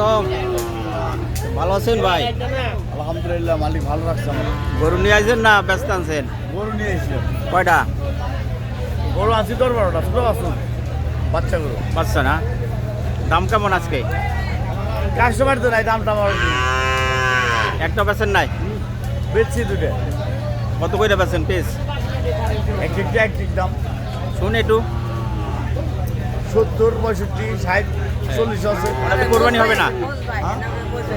আলাইকুম। ভালো আছেন ভাই? আলহামদুলিল্লাহ মালিক ভালো রাখছে গরু নিয়ে আসছেন না ব্যস্ত আনছেন গরু নিয়ে এসেছে কয়টা? গরু আনছি তোর বারোটা ছোটো আসুন বাচ্চা গরু। বাচ্চা না? দাম কেমন আজকে? কাস্টমার তো নাই দামটা আমার একটা বেছেন নাই? বেচছি দুটো কত করে বেছেন পিস এক দাম। শুন একটু। সত্তর পঁয়ষট্টি ষাট চল্লিশ আছে। কোরবানি হবে না?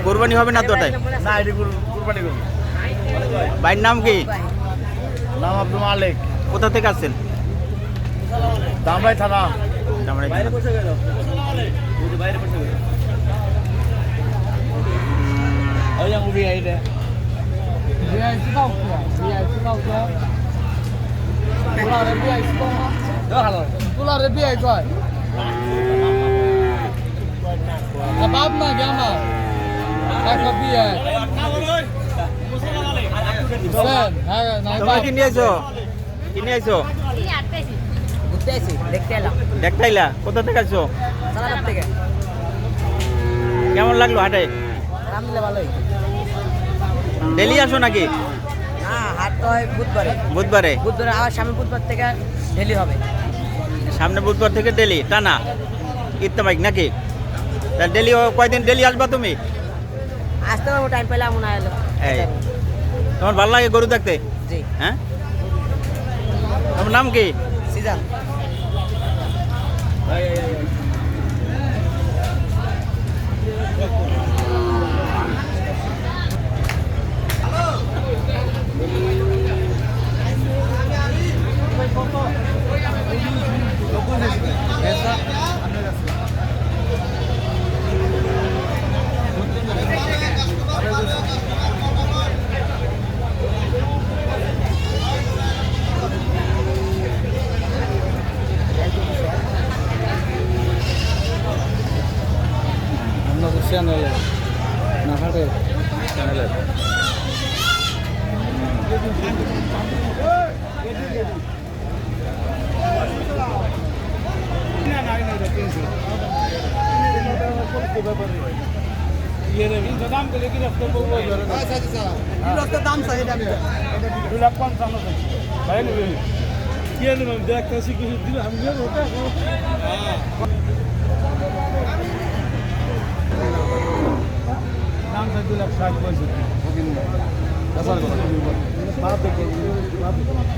কোরবানি হবে না তো ওটাই? না এটি কুরবানি ভাইয়ের নাম কি? নাম আব্দুল মালিক। কোথা থেকে আসছেন? দামরাই থানা। আমরা এখানে। ওই যে মুভি কি নিয়ে আইছো কি নিয়ে আইছো দেখতে এলাম কোথা থেকে কেমন লাগল হাটে ভালোই ডেলি আসো নাকি না হাট তো হয় বুধবারে বুধবারে বুধবারে আবার সামনে বুধবার থেকে ডেলি হবে সামনে বুধবার থেকে ডেলি টানা ইত্তামাইক নাকি? তা ডেলি কয়দিন ডেলি আসবা তুমি? আসতে পারব টাইম পেলে মনে হয় এই। তোমার ভালো লাগে গরু দেখতে? জি। হ্যাঁ? তোমার নাম কি? সিজন। Anda দু লাখ পঞ্চান্ন ভাই নেবে দাম চাই দু লাখ ষাট পঁয়ষট্টি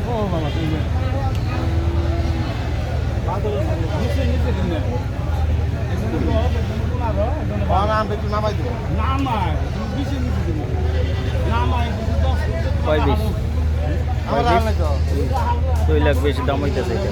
ও বাবা তুমি নিচে নিচে দিন নামায় বেশি নিচে দিন নামায় দশ কয় বিশ কয় বিশ? দুই লাখ বেশি দাম হইতেছে এটা।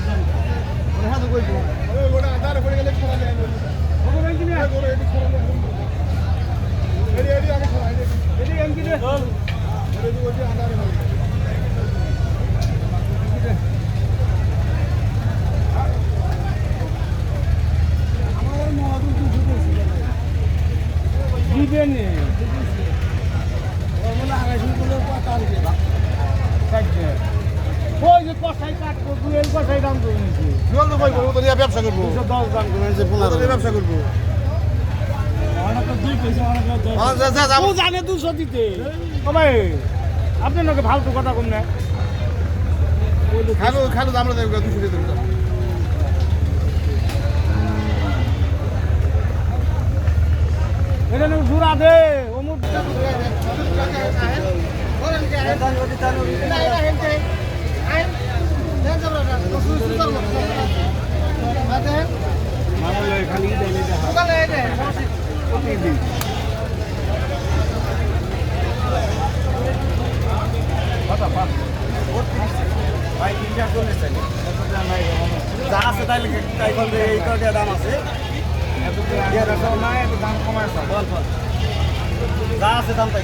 দিবেনি ওই যে কষাই কাটবো দুয়ের কষাই দাম করে নিয়েছি ব্যবসা করব দুশো দাম পনেরো ব্যবসা করব। জানে দুশো দিতে। ভাই আপনি নাকি ফালতু কথা কম না? খালো খালো আমরা দেখব দুশো দেবো। এটা নাকি জুড়া দে অমুক। খালি যা আছে তাইলে তাই বলতে এই কটা দাম আছে নাই এত দাম কমায় আছে বল বল আছে দাম তাই।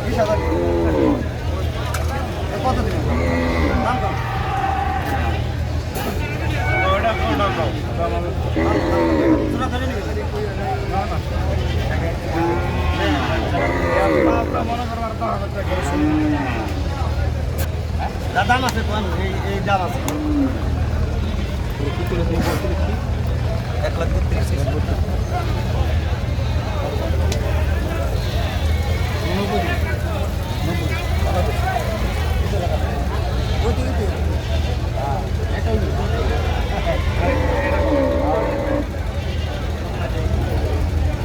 বিশ হাজার কত দিন দাম কম ওটা কোনটা কম দাম আমি তোরা ধরে নিবি না না মনে করবার দশ হাজার টাকা যার দাম আছে কোন এই এই দাম আছে এক লাখ বত্রিশ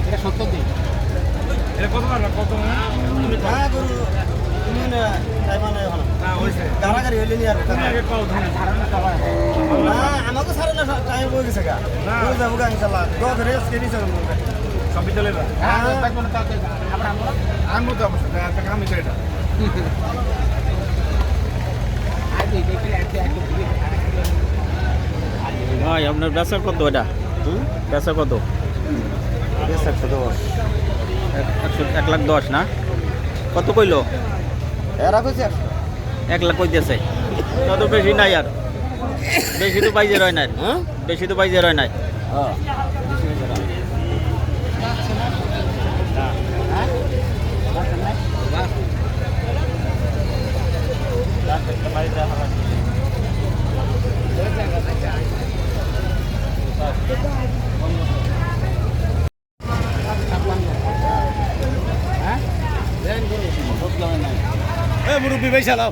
এটা সত্তর দিন হ্যাঁ গরু তুমি না তাই মানে হলো কারাগারি হইলে নি আর না আমাকে সারে না টাইম হয়ে গেছে গা। যাব গা ইনশাল্লাহ দশ রেস কেনি চলে সবই চলে হ্যাঁ আনব তো অবশ্যই একটা কাম হয়েছে এটা ভাই আপনার বেচা কত এটা? বেচা কত একশো দশ এক- একশো এক লাখ দশ না? কত কইলো? এরা কইছে এক লাখ কইতেছে তত বেশি নাই আর। বেশি তো পাইজে রয় নাই। হ্যাঁ? বেশি তো পাইজে রয় নাই। হ্যাঁ। এ মুরব্বী ভাই চালাও।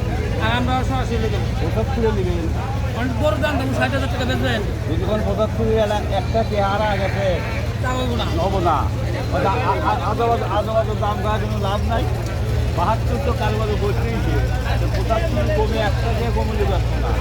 আর আমরা সরাসরি দেবো পঁচাত্তরে নেবেন। অনেক বড় দাম দেবো ষাট হাজার টাকা বেচবেন। যখন পঁচাত্তরে একটা চেহারা গেছে। তা বলব না। হব না। আদালত আদালতের দাম করা কোনো লাভ নাই। বাহাত্তর তো কারবারে বসেইছে পঁচাত্তর কমে একটা দিয়ে কমলে যাচ্ছে না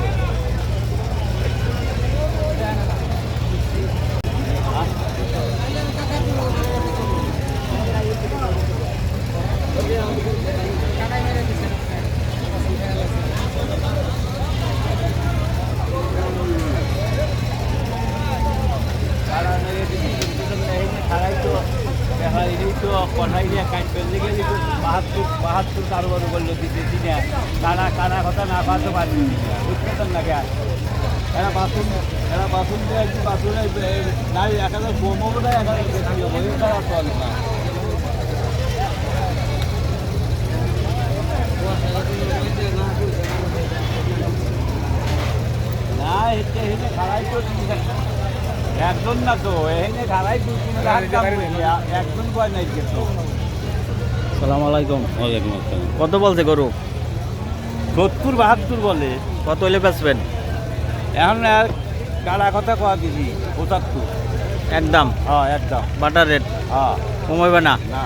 বাহাত্তর কারবার করল দিতে দিনে কানা কানা কথা না পারতে পারবি বুঝতে না কে এরা বাথরুম এরা বাথরুম দিয়ে একটু বাথরুমে নাই এক হাজার বোধ হয় এক হাজার চলে না। না হেঁটে হেঁটে খাড়াই তো একজন না তো এখানে খাড়াই দু তিন লাখ দাম বলে, একজন কয় নাই কিন্তু সালাম আলাইকুম। কত বলছে গরু? সত্তর বাহাত্তর বলে। কত হলে বেচবেন? এখন আর কারা কথা কয়া দিছি পঁচাত্তর। একদম? হ্যাঁ একদম। Butter rate? হ্যাঁ। কমাইবে না? না।